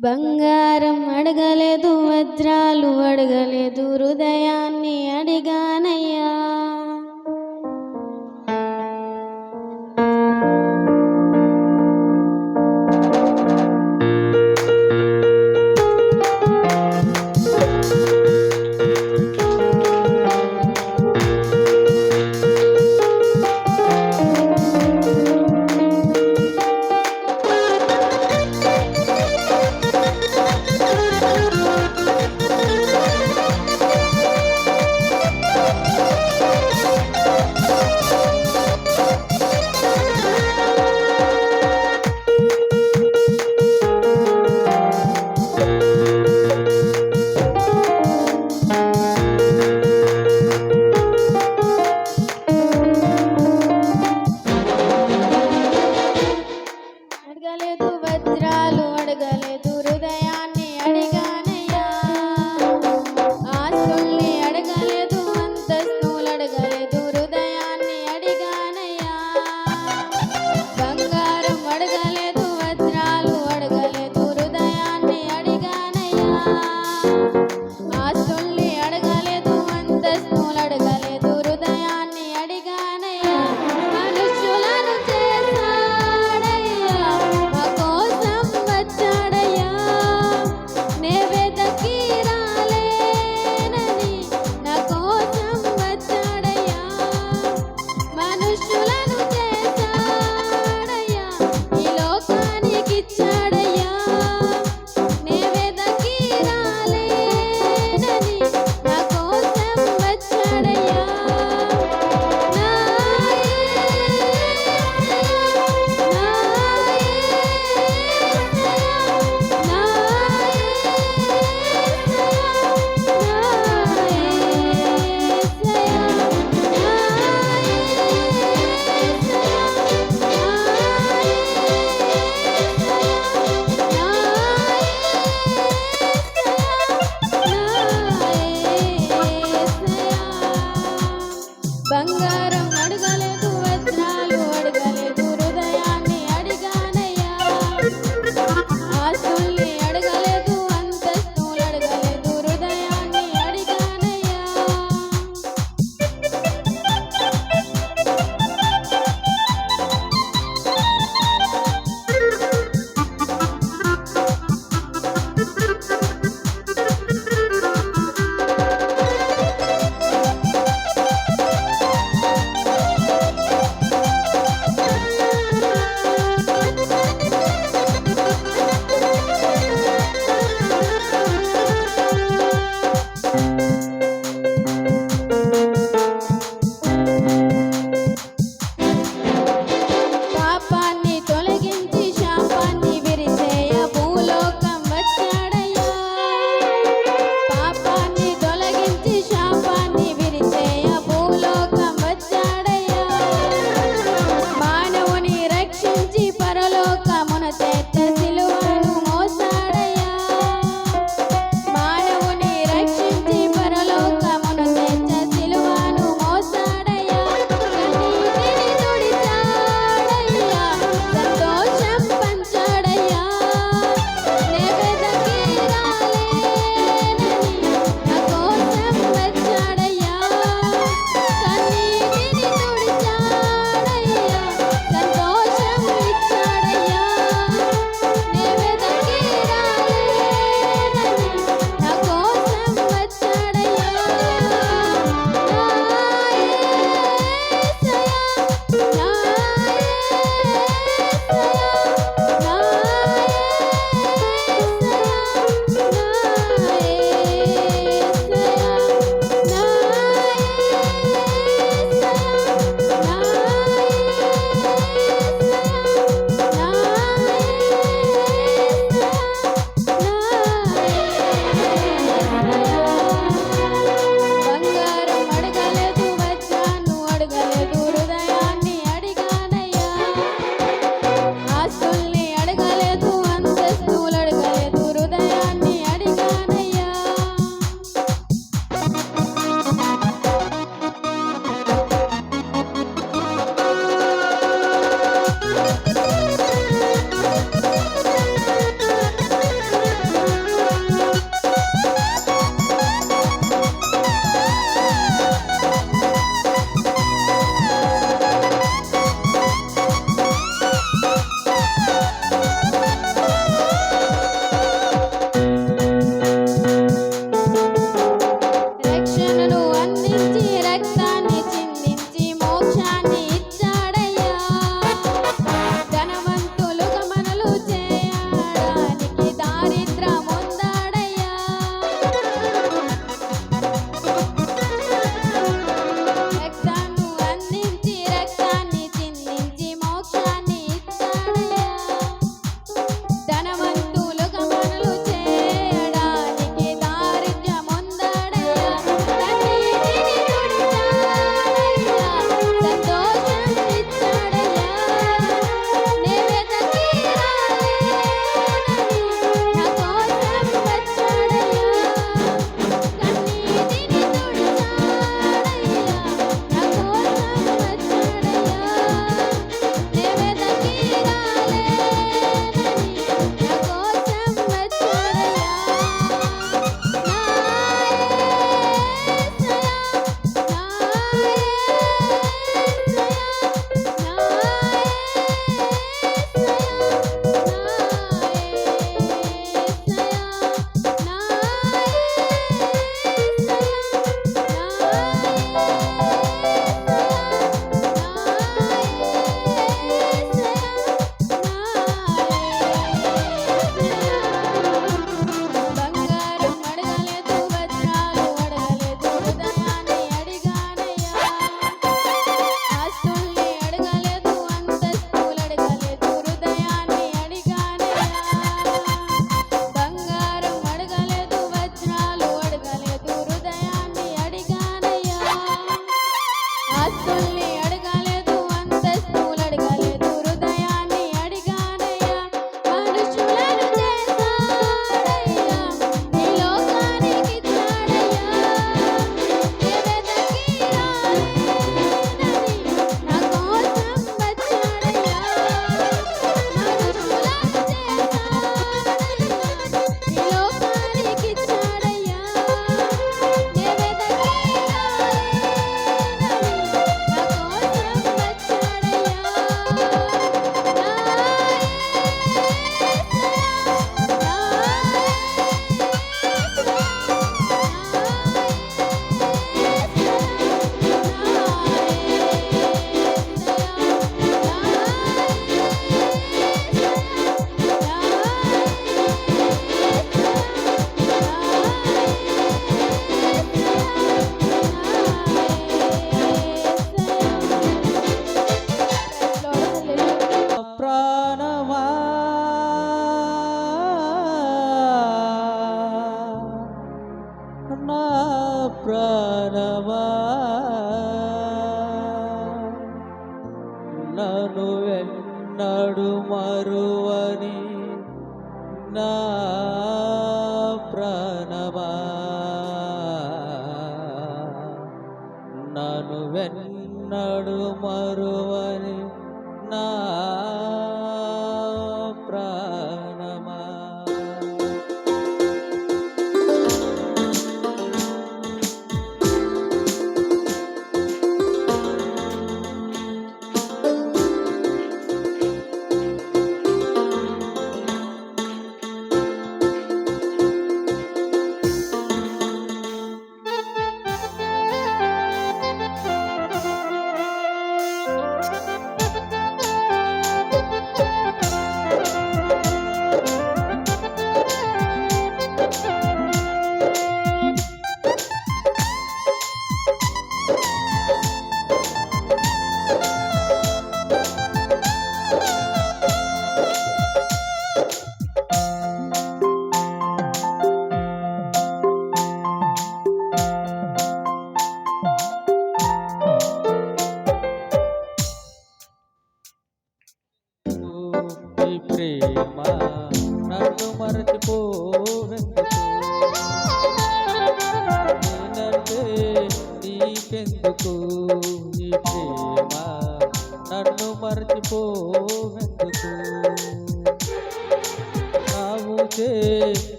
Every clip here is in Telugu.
బంగారం అడగలేదు వజ్రాలు అడగలేదు హృదయాన్ని అడిగానయ్యా. అడగలేదు వజ్రాలు అడగలేదు హృదయం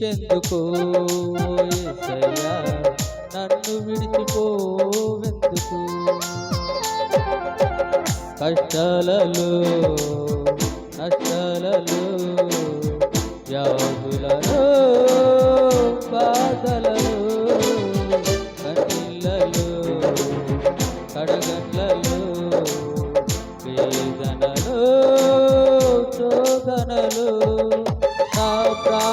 ఎందుకో ఏసయ్యా? నన్ను విడిచిపోవెందుకు? కష్టాలలో నష్టాలలో వ్యాధులలో బాధలలో కన్నీళ్ళలో కడగట్లలో వేదనలో శోధనలో నా ప్రా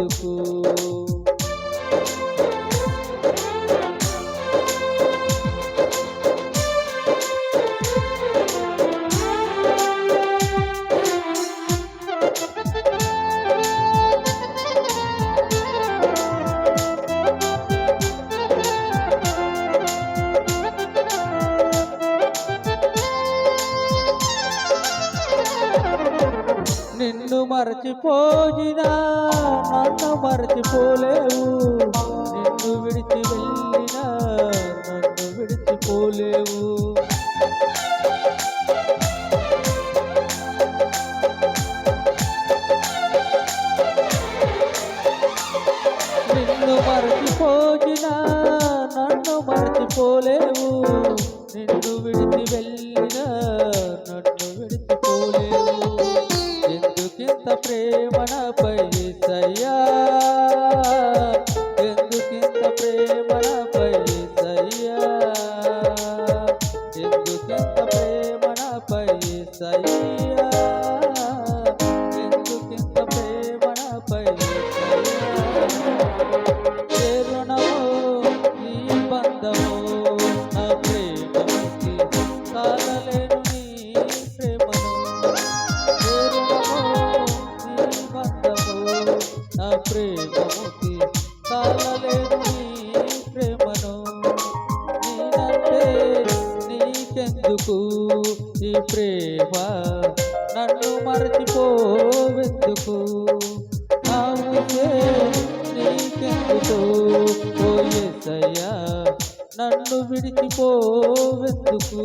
ఎందుకు மரத்து போல நின்று விடுத்து మోసి తాళలేదు నీ ప్రేమను నేనంటే నీకెందుకు ఈ ప్రేమ? నన్ను విడిచిపోవెందుకు?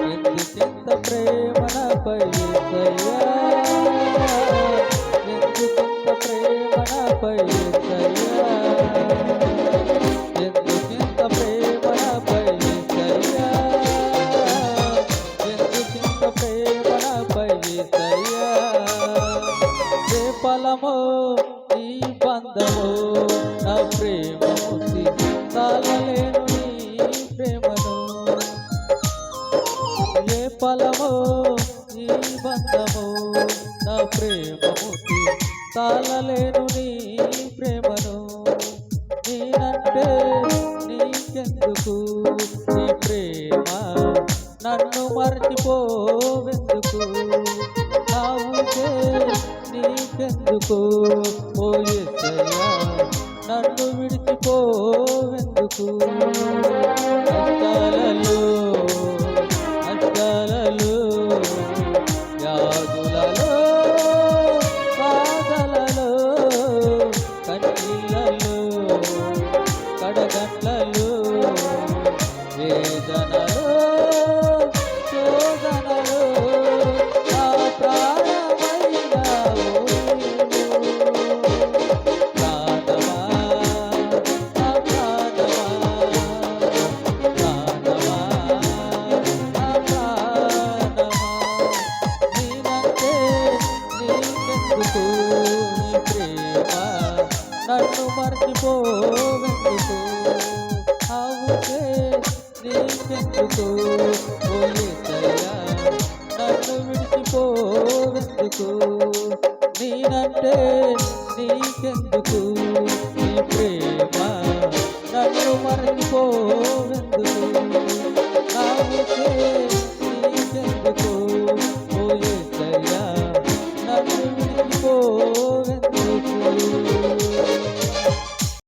పోవెందుకు? ఆవుకే నీకెందుకు